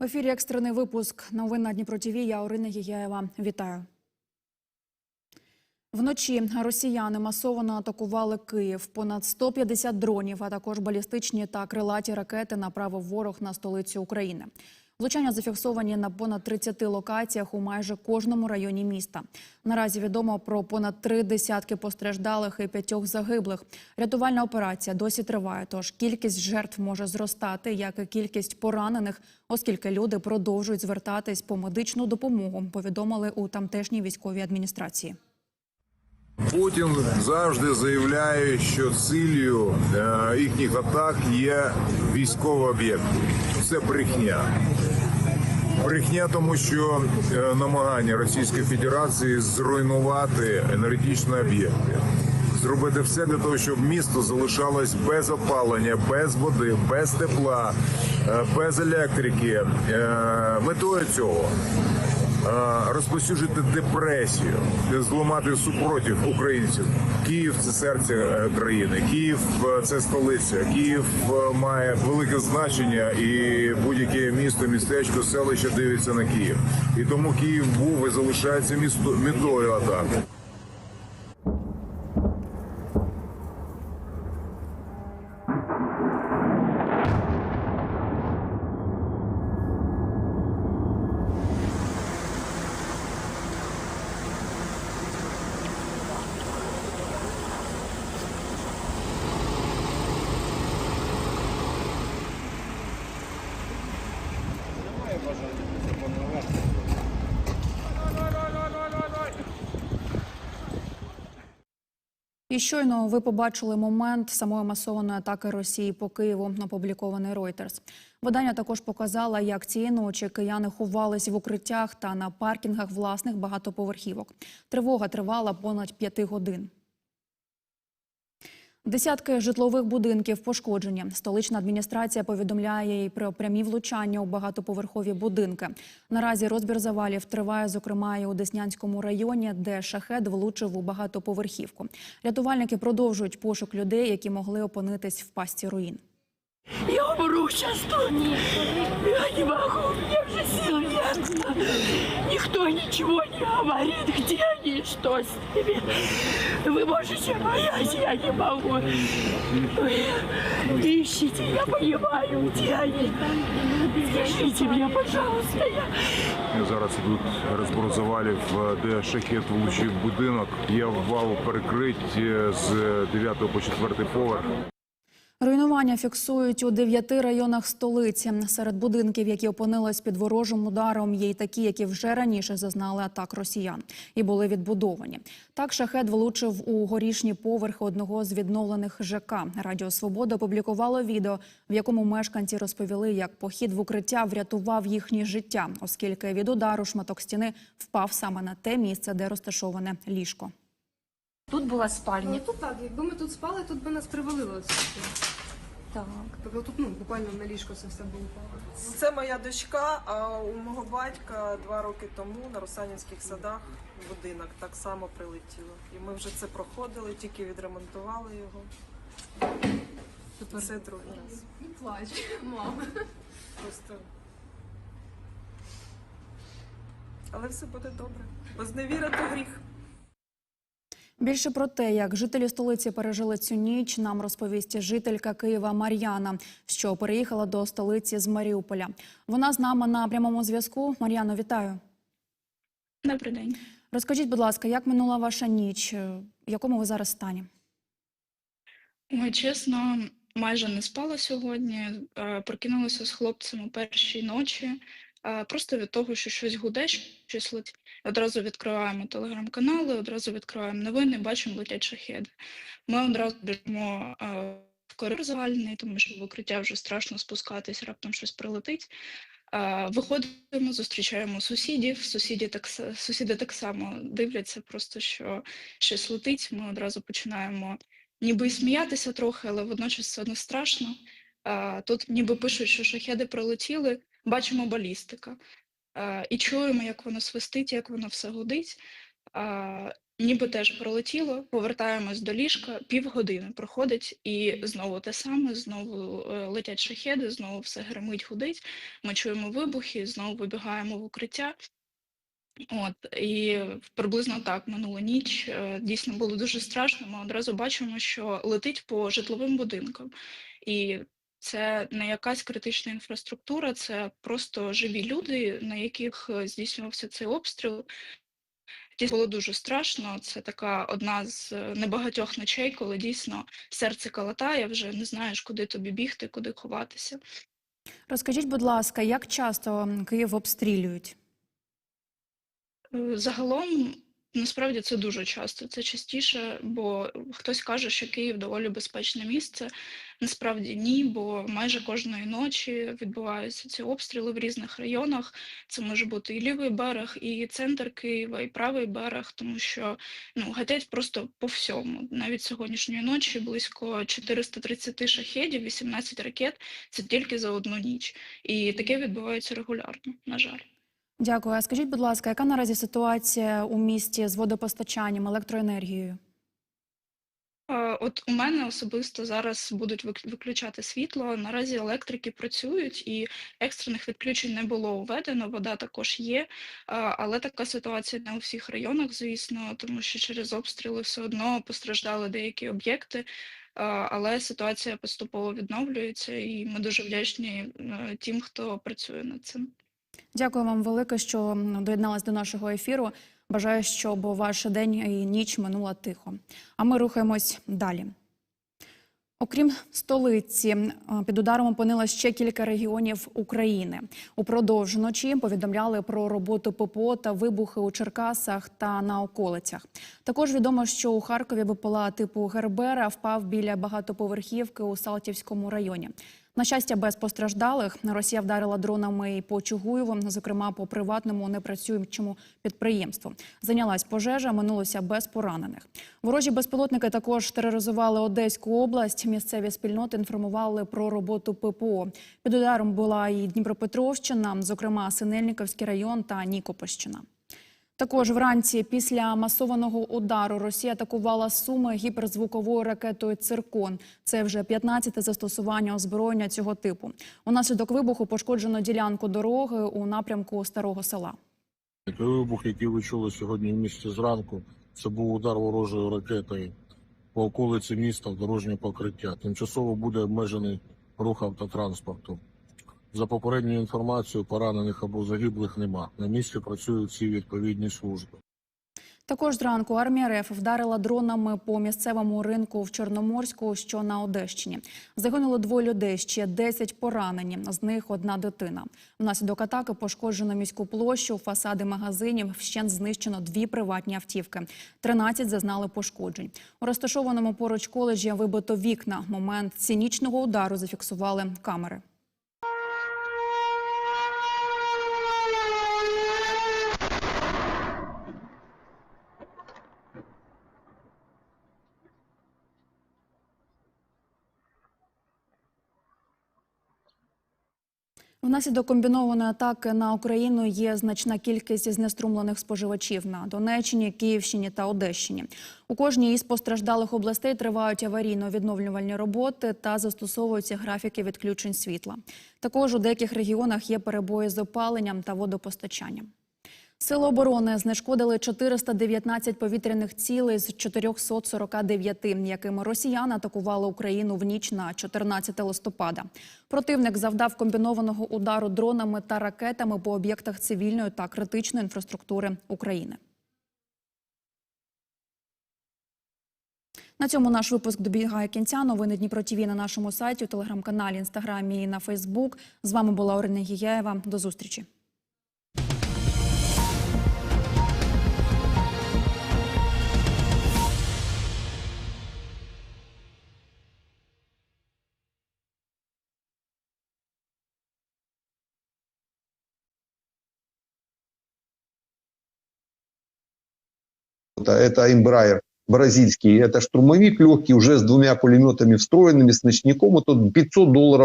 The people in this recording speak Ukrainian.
В ефірі екстрений випуск новин на Дніпро ТВ. Я Орина Гігяєва. Вітаю. Вночі росіяни масово атакували Київ. Понад 150 дронів, а також балістичні та крилаті ракети направив ворог на столицю України. Влучання зафіксовані на понад 30 локаціях у майже кожному районі міста. Наразі відомо про понад три десятки постраждалих і п'ятьох загиблих. Рятувальна операція досі триває, тож кількість жертв може зростати, як і кількість поранених, оскільки люди продовжують звертатись по медичну допомогу. Повідомили у тамтешній військовій адміністрації. Путін завжди заявляє, що ціллю е, їхніх атак є військові об'єкти. Це брехня. Брехня, тому що е, намагання Російської Федерації зруйнувати енергетичні об'єкти, зробити все для того, щоб місто залишалось без опалення, без води, без тепла, е, без електрики. Метою цього розповсюджити депресію, зламати супротив українців. Київ це серце е, країни. Київ е, це столиця. Київ е, має велике значення, і будь-яке місто, містечко, селище дивиться на Київ. І тому Київ був і залишається місто метою атаки. І щойно ви побачили момент самої масованої атаки Росії по Києву, опублікований Reuters. Видання також показало, як цієї ночі кияни ховались в укриттях та на паркінгах власних багатоповерхівок. Тривога тривала понад п'яти годин. Десятки житлових будинків пошкоджені. Столична адміністрація повідомляє і про прямі влучання у багатоповерхові будинки. Наразі розбір завалів триває, зокрема, і у Деснянському районі, де шахет влучив у багатоповерхівку. Рятувальники продовжують пошук людей, які могли опинитись в пасті руїн. Я умру сейчас тут. Я не могу, у меня уже сил. Никто ничего не говорит, где они, что с ними. Вы можете понять, я не могу. Ищите, я понимаю, где они. Скажите мне, пожалуйста, я... Зараз ідуть розбор де шахет влучив будинок. Є вал перекрить з 9 по 4 поверх. Руйнування фіксують у дев'яти районах столиці. Серед будинків, які опинились під ворожим ударом, є й такі, які вже раніше зазнали атак росіян і були відбудовані. Так шахет влучив у горішні поверхи одного з відновлених ЖК. Радіо Свобода опублікувало відео, в якому мешканці розповіли, як похід в укриття врятував їхнє життя, оскільки від удару шматок стіни впав саме на те місце, де розташоване ліжко. Тут була спальня. Ну тут так, якби ми тут спали, тут би нас привалило. Так. Тобто тут ну, буквально на ліжко це все було. Це моя дочка, а у мого батька два роки тому на Русанівських садах будинок так само прилетіло. І ми вже це проходили, тільки відремонтували його. Це другий раз. Не плач, мама. Просто. Але все буде добре. Бо зневіра то гріх. Більше про те, як жителі столиці пережили цю ніч, нам розповість жителька Києва Мар'яна, що переїхала до столиці з Маріуполя. Вона з нами на прямому зв'язку. Мар'яно, вітаю. Добрий день. Розкажіть, будь ласка, як минула ваша ніч? Е, В якому ви зараз стані? Ой, чесно, майже не спала сьогодні. Е, Прокинулася з хлопцем у першій ночі. Просто від того, що щось гуде, щось летить. Одразу відкриваємо телеграм-канали, одразу відкриваємо новини, бачимо летять шахеди. Ми одразу біжимо в коридор загальний, тому що в укриття вже страшно спускатись, раптом щось прилетить. Виходимо, зустрічаємо сусідів. Сусіді так, сусіди так само дивляться, просто що щось летить. Ми одразу починаємо ніби й сміятися трохи, але водночас все одно страшно. Тут ніби пишуть, що шахеди прилетіли, бачимо балістика. А, І чуємо, як воно свистить, як воно все гудить. А, ніби теж пролетіло, повертаємось до ліжка, півгодини проходить, і знову те саме, знову е, летять шахеди, знову все гримить, гудить. Ми чуємо вибухи, знову вибігаємо в укриття. От і приблизно так минула ніч. Е, Дійсно було дуже страшно. Ми одразу бачимо, що летить по житловим будинкам, і це не якась критична інфраструктура, це просто живі люди, на яких е, здійснювався цей обстріл. Дійсно було дуже страшно. Це така одна з е, небагатьох ночей, коли дійсно серце калатає, вже не знаєш, куди тобі бігти, куди ховатися. Розкажіть, будь ласка, як часто Київ обстрілюють? Е, Загалом, насправді це дуже часто. Це частіше, бо хтось каже, що Київ доволі безпечне місце. Насправді ні, бо майже кожної ночі відбуваються ці обстріли в різних районах. Це може бути і лівий берег, і центр Києва, і правий берег, тому що ну гатять просто по всьому. Навіть сьогоднішньої ночі близько 430 шахедів, 18 ракет. Це тільки за одну ніч. І таке відбувається регулярно, на жаль. Дякую. А скажіть, будь ласка, яка наразі ситуація у місті з водопостачанням, електроенергією? Е, От у мене особисто зараз будуть вик- виключати світло. Наразі електрики працюють і екстрених відключень не було введено. Вода також є, е, але така ситуація не у всіх районах, звісно, тому що через обстріли все одно постраждали деякі об'єкти. е, Але ситуація поступово відновлюється, і ми дуже вдячні тим, хто працює над цим. Дякую вам велике, що доєдналась до нашого ефіру. Бажаю, щоб ваш день і ніч минула тихо. А ми рухаємось далі. Окрім столиці, е, під ударом опинилось ще кілька регіонів України. Упродовж ночі повідомляли про роботу ППО та вибухи у Черкасах та на околицях. Також відомо, що у Харкові БПЛА типу Гербера впав біля багатоповерхівки у Салтівському районі. На щастя, без постраждалих Росія вдарила дронами і по Чугуєву, зокрема по приватному непрацюючому підприємству. Зайнялась пожежа, минулося без поранених. Ворожі безпілотники також тероризували Одеську область. Місцеві спільноти інформували про роботу ППО. Під ударом була і Дніпропетровщина, зокрема Синельниковський район та Нікопольщина. Також вранці після масованого удару Росія атакувала Суми гіперзвуковою ракетою «Циркон». Це вже 15-те застосування озброєння цього типу. Унаслідок вибуху пошкоджено ділянку дороги у напрямку Старого села. Той вибух, який ви чули сьогодні в місті зранку, це був удар ворожою ракетою по околиці міста в дорожнє покриття. Тимчасово буде обмежений рух автотранспорту. За попередньою інформацією, поранених або загиблих нема. На місці працюють всі відповідні служби. Також зранку армія РФ вдарила дронами по місцевому ринку в Чорноморську, що на Одещині. Загинуло двоє людей, ще 10 поранені. З них одна дитина. Внаслідок атаки пошкоджено міську площу, фасади магазинів. Вщент знищено дві приватні автівки. 13 зазнали пошкоджень. У розташованому поруч коледжі вибито вікна. Момент цінічного удару зафіксували камери. Внаслідок комбінованої атаки на Україну є значна кількість знеструмлених споживачів на Донеччині, Київщині та Одещині. У кожній із постраждалих областей тривають аварійно-відновлювальні роботи та застосовуються графіки відключень світла. Також у деяких регіонах є перебої з опаленням та водопостачанням. Сили оборони знешкодили 419 повітряних цілей з 449, якими росіяни атакували Україну в ніч на 14 листопада. Противник завдав комбінованого удару дронами та ракетами по об'єктах цивільної та критичної інфраструктури України. На цьому наш випуск добігає кінця. Новини Дніпро ТІВІ на нашому сайті, телеграм-каналі, інстаграмі і на Фейсбук. З вами була Орина Гіяєва. До зустрічі. Это, это Embraer бразильский, это штурмовик легкий, уже с двумя пулеметами встроенными, с ночником, вот он 500 долларов